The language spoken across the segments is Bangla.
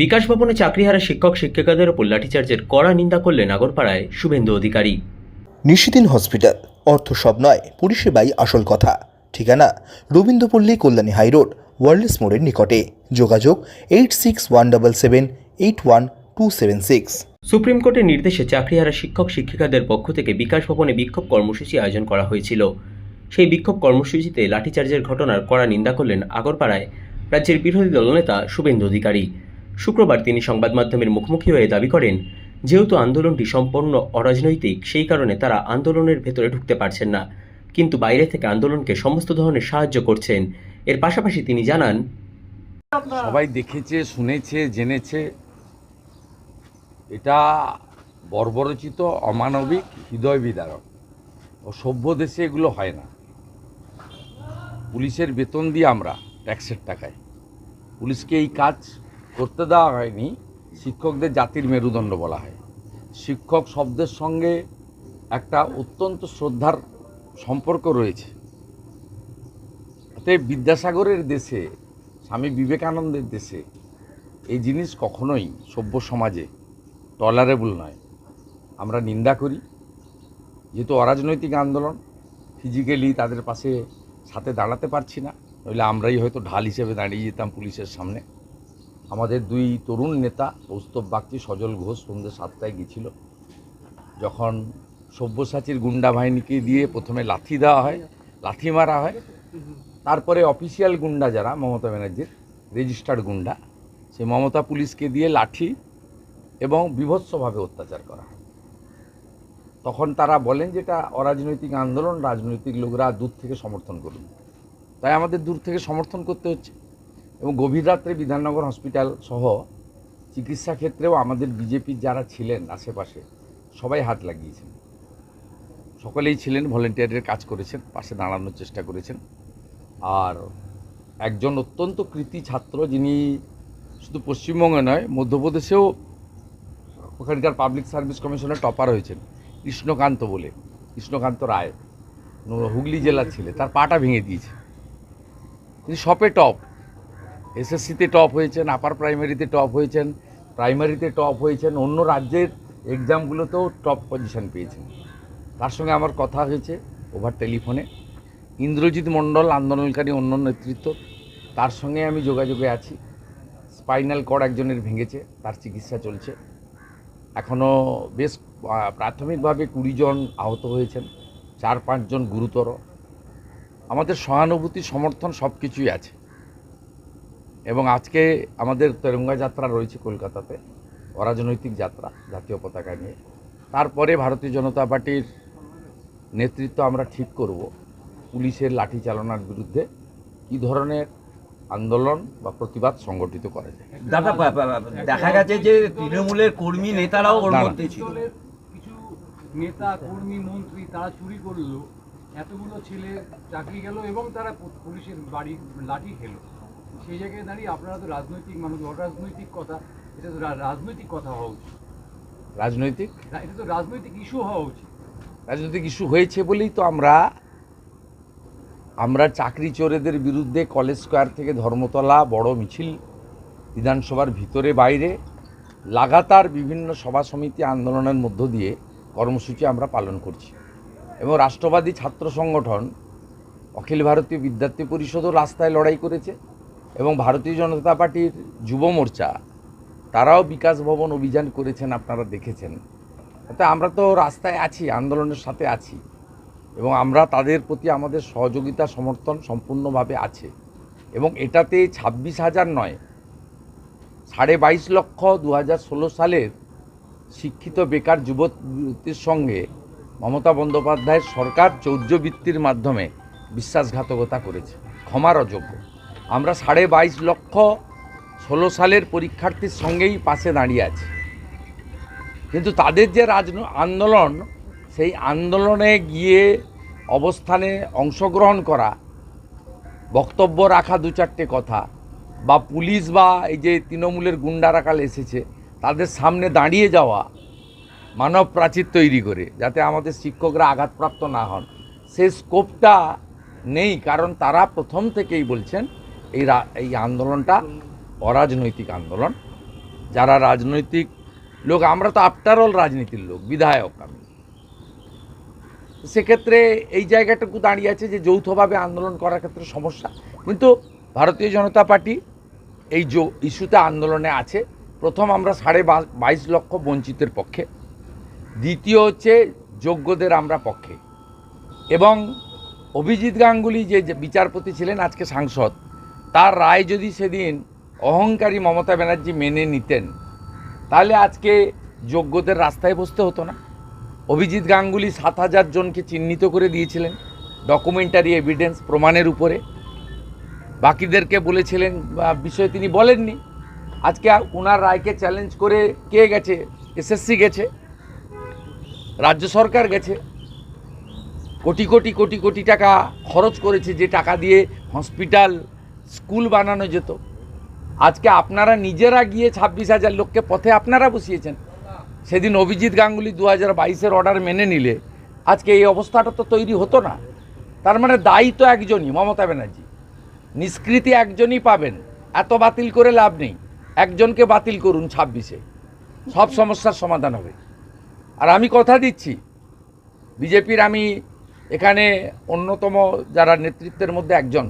বিকাশ ভবনে চাকরিহারা শিক্ষক শিক্ষিকাদের ওপর লাঠিচার্জের কড়া নিন্দা করলেন আগরপাড়ায় শুভেন্দু অধিকারী। নিশিদিন হসপিটাল অর্থ সব নয় পরিষেবাই আসল কথা। ঠিকানা রবীন্দ্রপল্লী কল্যাণী হাইরোড ওয়ার্ল্ডস মোড়ের নিকটে। যোগাযোগ eight six one double seven eight one two seven six. Supreme কোর্টের নির্দেশে চাকরিহারা শিক্ষক শিক্ষিকাদের পক্ষ থেকে বিকাশ ভবনে বিক্ষোভ কর্মসূচি আয়োজন করা হয়েছিল। সেই বিক্ষোভ কর্মসূচিতে লাঠিচার্জের ঘটনার কড়া নিন্দা করলেন আগরপাড়ায় রাজ্যের বিরোধী দলনেতা শুভেন্দু অধিকারী। শুক্রবার তিনি সংবাদ মাধ্যমের মুখোমুখি হয়ে দাবি করেন, যেহেতু আন্দোলনটি সম্পূর্ণ অরাজনৈতিক, সেই কারণে তারা আন্দোলনের ভেতরে ঢুকতে পারছেন না। কিন্তু বাইরে থেকে আন্দোলনকে সমস্ত ধরনের সাহায্য করছেন। এর পাশাপাশি তিনি জানান, সবাই দেখেছে, শুনেছে, জেনেছে। এটা বর্বরচিত, অমানবিক হৃদয় বিদারক ও সভ্য দেশে এগুলো হয় না। পুলিশের বেতন দিয়ে আমরা, ট্যাক্সের টাকায়। পুলিশকে এই কাজ করতে দেওয়া হয়নি, শিক্ষকদের জাতির মেরুদণ্ড বলা হয়। শিক্ষক শব্দের সঙ্গে একটা অত্যন্ত শ্রদ্ধার সম্পর্ক রয়েছে। অতএব বিদ্যাসাগরের দেশে, স্বামী বিবেকানন্দের দেশে এই জিনিস কখনোই সভ্য সমাজে টলারেবল নয়। আমরা নিন্দা করি, যেহেতু অরাজনৈতিক আন্দোলন ফিজিক্যালি তাদের পাশে, সাথে দাঁড়াতে পারছি না, নইলে আমরাই হয়তো ঢাল হিসেবে দাঁড়িয়ে যেতাম পুলিশের সামনে। আমাদের দুই তরুণ নেতা, কৌস্তব বাগচি, সজল ঘোষ, সন্ধ্যে সাতটায় গিয়েছিল। যখন সব্যসাচীর গুন্ডা বাহিনীকে দিয়ে প্রথমে লাথি দেওয়া হয়, লাথি মারা হয়, তারপরে অফিসিয়াল গুন্ডা যারা, মমতা ব্যানার্জির রেজিস্টার্ড গুন্ডা, সে মমতা পুলিশকে দিয়ে লাঠি এবং বিভৎসভাবে অত্যাচার করা তখন তারা বলেন যেটা অরাজনৈতিক আন্দোলন, রাজনৈতিক লোকরা দূর থেকে সমর্থন করুন। তাই আমাদের দূর থেকে সমর্থন করতে হচ্ছে। এবং গভীর রাত্রে বিধাননগর হসপিটাল সহ চিকিৎসা ক্ষেত্রেও আমাদের বিজেপির যারা ছিলেন আশেপাশে, সবাই হাত লাগিয়েছেন। সকলেই ছিলেন ভলেন্টিয়ারের কাজ করেছেন, পাশে দাঁড়ানোর চেষ্টা করেছেন। আর একজন অত্যন্ত কৃতি ছাত্র যিনি শুধু পশ্চিমবঙ্গে নয়, মধ্যপ্রদেশেও ওখানকার পাবলিক সার্ভিস কমিশনের টপার হয়েছেন, কৃষ্ণকান্ত বলে, কৃষ্ণকান্ত রায়। হুগলি জেলার ছেলে, তার পাটা ভেঙে দিয়েছে। তিনি সপে টপ। এসএসসিতে টপ হয়েছেন আপার প্রাইমারিতে টপ হয়েছেন প্রাইমারিতে টপ হয়েছেন, অন্য রাজ্যের এক্সামগুলোতেও টপ পজিশন পেয়েছেন। তার সঙ্গে আমার কথা হয়েছে ওভার টেলিফোনে ইন্দ্রজিৎ মণ্ডল আন্দোলনকারী অন্য নেতৃত্ব। তার সঙ্গে আমি যোগাযোগে আছি। স্পাইনাল কর্ড একজনের ভেঙেছে, তার চিকিৎসা চলছে। এখনও বেশ প্রাথমিকভাবে কুড়ি জন আহত হয়েছেন, চার পাঁচজন গুরুতর। আমাদের সহানুভূতি, সমর্থন সব কিছুই আছে। এবং আজকে আমাদের তেরঙ্গা যাত্রা রয়েছে কলকাতাতে অরাজনৈতিক যাত্রা জাতীয় পতাকা নিয়ে। তারপরে ভারতীয় জনতা পার্টির নেতৃত্ব আমরা ঠিক করব পুলিশের লাঠি চালনার বিরুদ্ধে কী ধরনের আন্দোলন বা প্রতিবাদ সংগঠিত করা যায়। দাদা দেখা গেছে যে তৃণমূলের কর্মী নেতারাও ওর মধ্যে ছিল। কিছু নেতা কর্মী মন্ত্রী তারা চুরি করল এতগুলো ছেলে চাকরি গেল এবং তারা পুলিশের বাড়ি লাঠি খেলো। সেই জায়গায় দাঁড়িয়ে আপনারা তো রাজনৈতিক মানুষ অরাজনৈতিক কথা এটা তো রাজনৈতিক কথা হওয়া উচিত। রাজনৈতিক? এটা তো রাজনৈতিক ইস্যু হওয়া উচিত। রাজনৈতিক ইস্যু হয়েছে বলেই তো আমরা আমরা চাকরি চোরেদের বিরুদ্ধে কলেজ স্কোয়ার থেকে ধর্মতলা বড় মিছিল বিধানসভার ভিতরে বাইরে লাগাতার বিভিন্ন সভা সমিতি আন্দোলনের মধ্য দিয়ে কর্মসূচি আমরা পালন করছি। এবং রাষ্ট্রবাদী ছাত্র সংগঠন অখিল ভারতীয় বিদ্যার্থী পরিষদও রাস্তায় লড়াই করেছে। এবং ভারতীয় জনতা পার্টির যুব মোর্চা, তারাও বিকাশ ভবন অভিযান করেছেন, আপনারা দেখেছেন। অর্থাৎ আমরা তো রাস্তায় আছি, আন্দোলনের সাথে আছি, এবং আমরা তাদের প্রতি আমাদের সহযোগিতা, সমর্থন সম্পূর্ণভাবে আছে। এবং এটাতে ছাব্বিশ হাজার নয়, সাড়ে বাইশ লক্ষ দু হাজার ষোলো সালের শিক্ষিত বেকার যুবতীর সঙ্গে মমতা বন্দ্যোপাধ্যায়ের সরকার চৌর্যবৃত্তির মাধ্যমে বিশ্বাসঘাতকতা করেছে। ক্ষমার অযোগ্য। আমরা সাড়ে বাইশ লক্ষ ষোলো সালের পরীক্ষার্থীর সঙ্গেই পাশে দাঁড়িয়ে আছি। কিন্তু তাদের যে রাজ আন্দোলন, সেই আন্দোলনে গিয়ে অবস্থানে অংশগ্রহণ করা, বক্তব্য রাখা দু চারটে কথা, বা পুলিশ বা এই যে তৃণমূলের গুন্ডারাকাল এসেছে, তাদের সামনে দাঁড়িয়ে যাওয়া, মানব প্রাচীর তৈরি করে, যাতে আমাদের শিক্ষকরা আঘাতপ্রাপ্ত না হন। সেই স্কোপটা নেই, কারণ তারা প্রথম থেকেই বলছেন এই এই আন্দোলনটা অরাজনৈতিক আন্দোলন। যারা রাজনৈতিক লোক, আমরা তো আফটার অল রাজনীতির লোক, বিধায়ক আমি। সেক্ষেত্রে এই জায়গাটুকু দাঁড়িয়ে আছে যে যৌথভাবে আন্দোলন করার ক্ষেত্রে সমস্যা। কিন্তু ভারতীয় জনতা পার্টি এই ইস্যুতে আন্দোলনে আছে। প্রথম আমরা সাড়ে বাইশ লক্ষ বঞ্চিতের পক্ষে। দ্বিতীয় হচ্ছে যোগ্যদের আমরা পক্ষে। এবং অভিজিৎ গাঙ্গুলি যে বিচারপতি ছিলেন আজকে সাংসদ তার রায় যদি সেদিন অহংকারী মমতা ব্যানার্জি মেনে নিতেন, তাহলে আজকে যোগ্যদের রাস্তায় বসতে হতো না। অভিজিৎ গাঙ্গুলি সাত হাজার জনকে চিহ্নিত করে দিয়েছিলেন ডকুমেন্টারি এভিডেন্স প্রমাণের উপরে। বাকিদেরকে বলেছিলেন বিষয়ে তিনি বলেননি। আজকে ওনার রায়কে চ্যালেঞ্জ করে কে গেছে? এসএসসি গেছে, রাজ্য সরকার গেছে। কোটি কোটি কোটি কোটি টাকা খরচ করেছে যে টাকা দিয়ে হসপিটাল স্কুল বানানো যেত। আজকে আপনারা নিজেরা গিয়ে ছাব্বিশ হাজার লোককে পথে আপনারা বসিয়েছেন। সেদিন অভিজিৎ গাঙ্গুলি দু হাজার বাইশের অর্ডার মেনে নিলে আজকে এই অবস্থাটা তো তৈরি হতো না। তার মানে দায়ী তো একজনই, মমতা ব্যানার্জি। নিষ্কৃতি একজনই পাবেন, এত বাতিল করে লাভ নেই। একজনকে বাতিল করুন ছাব্বিশে। সব সমস্যার সমাধান হবে। আর আমি কথা দিচ্ছি, বিজেপির আমি এখানে অন্যতম যারা নেতৃত্বের মধ্যে একজন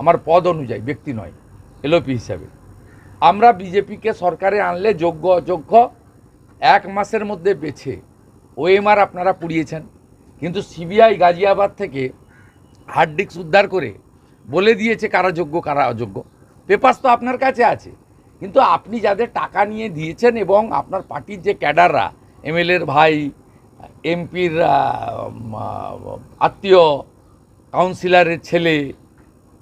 আমার পদ অনুযায়ী, ব্যক্তি নয়, এলওপি হিসাবে। আমরা বিজেপিকে সরকারে আনলে যোগ্য, অযোগ্য, এক মাসের মধ্যে বেছে ওএমআর আপনারা পুড়িয়েছেন। কিন্তু সিবিআই গাজিয়াবাদ থেকে হার্ড ডিস্ক উদ্ধার করে বলে দিয়েছে কারা যোগ্য, কারা অযোগ্য। পেপার্স তো আপনার কাছে আছে। কিন্তু আপনি যাদের টাকা নিয়ে দিয়েছেন এবং আপনার পার্টির যে ক্যাডাররা, এমএলএর ভাই, এমপির আত্মীয়, কাউন্সিলরের ছেলে